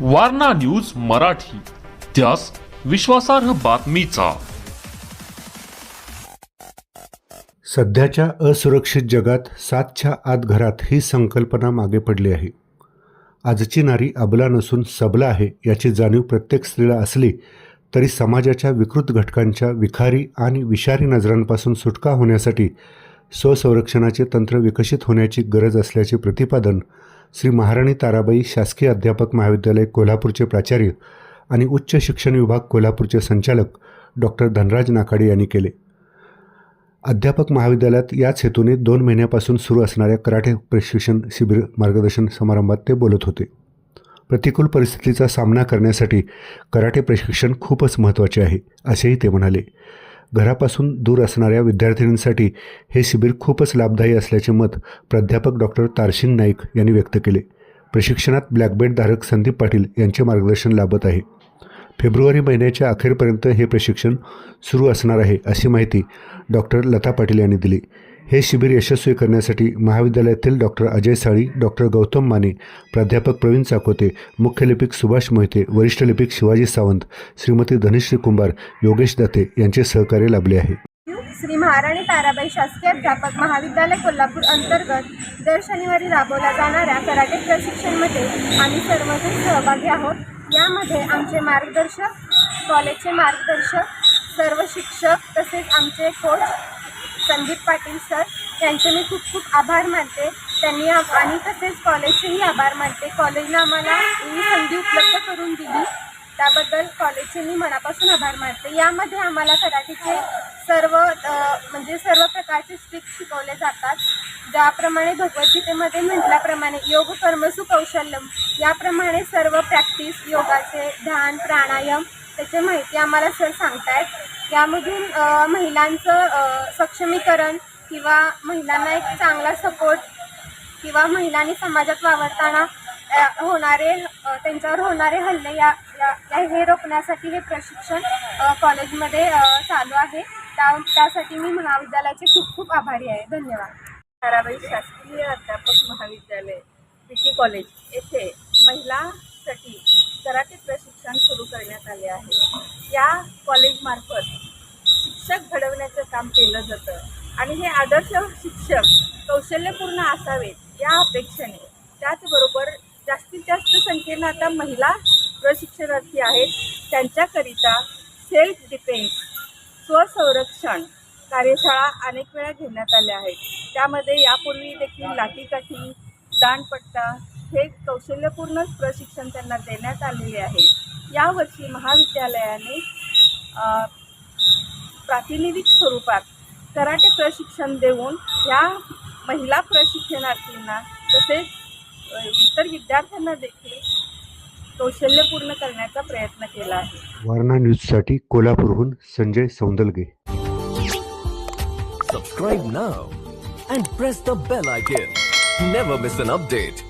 Warna news Marathi. त्यास विश्वासार्ह बातमीचा. सध्याच्या असुरक्षित जगात सातच्या आत घरात ही संकल्पना मागे पडली आहे. आजची नारी अबला नसून सबला आहे याची जाणीव प्रत्येक स्त्रीला असली तरी समाजाच्या विकृत घटकांच्या विखारी आणि विषारी नजरांपासून सुटका होण्यासाठी स्वसंरक्षणाचे तंत्र विकसित होण्याची गरज असल्याचे प्रतिपादन श्री महाराणी ताराबाई शासकीय अध्यापक महाविद्यालय कोल्हापूरचे प्राचार्य आणि उच्च शिक्षण विभाग कोल्हापूरचे संचालक डॉक्टर धनराज नाकाडे यांनी केले. अध्यापक महाविद्यालयात याच हेतूने दोन महिन्यापासून सुरू असणाऱ्या कराटे प्रशिक्षण शिबिर मार्गदर्शन समारंभात ते बोलत होते. प्रतिकूल परिस्थितीचा सामना करण्यासाठी कराटे प्रशिक्षण खूपच महत्त्वाचे आहे असेही ते म्हणाले. घरापासून दूर असणाऱ्या विद्यार्थिनींसाठी हे शिबिर खूपच लाभदायी असल्याचे मत प्राध्यापक डॉक्टर तारशिंग नाईक यांनी व्यक्त केले. प्रशिक्षणात ब्लॅकबेल्टधारक संदीप पाटील यांचे मार्गदर्शन लाभत आहे. फेब्रुवारी महिन्याच्या अखेरपर्यंत हे प्रशिक्षण सुरू असणार आहे अशी माहिती डॉक्टर लता पाटील यांनी दिली. हे शिबिर यशस्वी करण्यासाठी महाविद्यालयातील डॉक्टर अजय साळी डॉक्टर गौतम माने प्राध्यापक प्रवीण चाकोते मुख्य लिपिक सुभाष मोहिते वरिष्ठ लिपिक शिवाजी सावंत श्रीमती धनश्री कुंभार योगेश दाते यांचे सहकार्य लाभले आहे. श्री महाराणी ताराबाई शासकीय अध्यापक महाविद्यालय कोल्हापूर अंतर्गत दर शनिवारी राबवल्या जाणाऱ्या कराटे प्रशिक्षणमध्ये आम्ही सर्वजण सहभागी आहोत. यामध्ये आमचे मार्गदर्शक कॉलेजचे मार्गदर्शक सर्व शिक्षक तसेच आमचे कोच संदीप पाटील सर यांचे मी खूप खूप आभार मानते. त्यांनी आणि तसेच कॉलेजचेही आभार मानते. कॉलेजला आम्हाला ही संधी उपलब्ध करून दिली. त्याबद्दल कॉलेजचे मी मनापासून आभार मानते. यामध्ये आम्हाला कराटेचे सर्व म्हणजे सर्व प्रकारचे स्ट्रिक्स शिकवले जातात. ज्याप्रमाणे भगवद्गीतेमध्ये म्हटल्याप्रमाणे योग कर्मसु कौशल्यम याप्रमाणे सर्व प्रॅक्टिस योगाचे ध्यान प्राणायाम त्याची माहिती आम्हाला सर सांगतायत. यामधून महिलांचं सक्षमीकरण किंवा महिलांना एक चांगला सपोर्ट किंवा महिलांनी समाजात वावरताना होणारे त्यांच्यावर होणारे हल्ले या या- या- हे रोखण्यासाठी हे प्रशिक्षण कॉलेजमध्ये चालू आहे. त्या त्यासाठी मी महाविद्यालयाचे खूप खूप आभारी आहे. धन्यवाद. ताराबाई शासकीय अध्यापक महाविद्यालय पी टी कॉलेज येथे महिलांसाठी कराटे प्रशिक्षण सुरू करण्यात आले आहे. या कॉलेजमार्फत शिक्षक घडवण्याचं काम केलं जातं. आणि हे आदर्श शिक्षक कौशल्यपूर्ण असावेत या अपेक्षेने. त्याचबरोबर जास्तीत जास्त संख्येनं आता महिला प्रशिक्षणार्थी आहेत. त्यांच्याकरिता सेल्फ डिफेन्स स्वसंरक्षण कार्यशाळा अनेक वेळा घेण्यात आल्या आहेत. त्यामध्ये यापूर्वी देखील लाठीकाठी दांडपट्टा हे कौशल्यपूर्ण प्रशिक्षण त्यांना देण्यात आलेले आहे. यावर्षी महाविद्यालयाने प्रातिनिधिक स्वरूपात कराटे प्रशिक्षण देऊन ह्या महिला प्रशिक्षणार्थींना तसेच इतर विद्यार्थ्यांना देखील कौशल्यपूर्ण करण्याचा प्रयत्न केला आहे वारणा न्यूजसाठी कोल्हापूरहून Sanjay सौंदलगे Subscribe now and press the bell icon. Never miss an update.